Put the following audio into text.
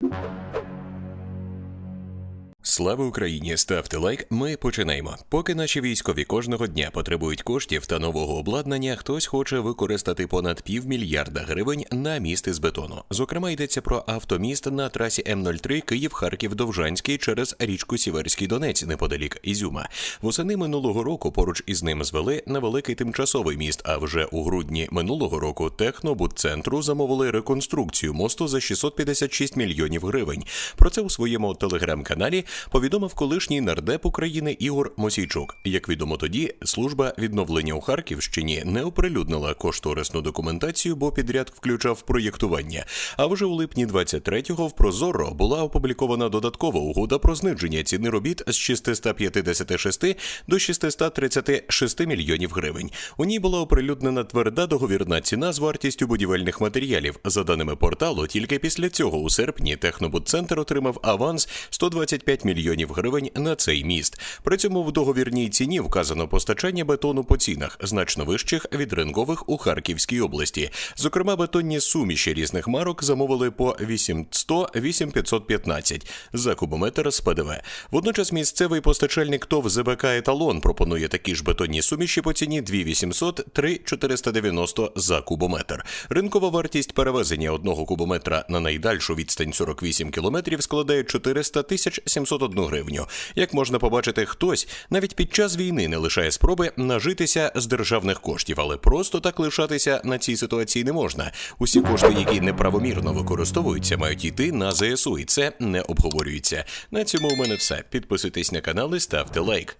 you Слава Україні! Ставте лайк. Ми починаємо. Поки наші військові кожного дня потребують коштів та нового обладнання, хтось хоче використати понад півмільярда гривень на міст із бетону. Зокрема, йдеться про автоміст на трасі М03 Київ-Харків-Довжанський через річку Сіверський Донець неподалік Ізюма. Восени минулого року поруч із ним звели невеликий тимчасовий міст. А вже у грудні минулого року Технобудцентру замовили реконструкцію мосту за 656 мільйонів гривень. Про це у своєму телеграм-каналі повідомив колишній нардеп України Ігор Мосійчук. Як відомо тоді, служба відновлення у Харківщині не оприлюднила кошторисну документацію, бо підряд включав проєктування. А вже у липні 23-го в Прозоро була опублікована додаткова угода про зниження ціни робіт з 656 до 636 мільйонів гривень. У ній була оприлюднена тверда договірна ціна з вартістю будівельних матеріалів. За даними порталу, тільки після цього у серпні Технобудцентр отримав аванс 125 мільйонів гривень на цей міст. При цьому в договірній ціні вказано постачання бетону по цінах, значно вищих від ринкових у Харківській області. Зокрема, бетонні суміші різних марок замовили по 800-8515 за кубометр з ПДВ. Водночас місцевий постачальник ТОВ ЗБК Еталон пропонує такі ж бетонні суміші по ціні 2800-3490 за кубометр. Ринкова вартість перевезення одного кубометра на найдальшу відстань 48 кілометрів складає 400 тисяч 701 гривню. Як можна побачити, хтось навіть під час війни не лишає спроби нажитися з державних коштів, але просто так лишатися на цій ситуації не можна. Усі кошти, які неправомірно використовуються, мають йти на ЗСУ, і це не обговорюється. На цьому у мене все. Підписуйтесь на канал і ставте лайк.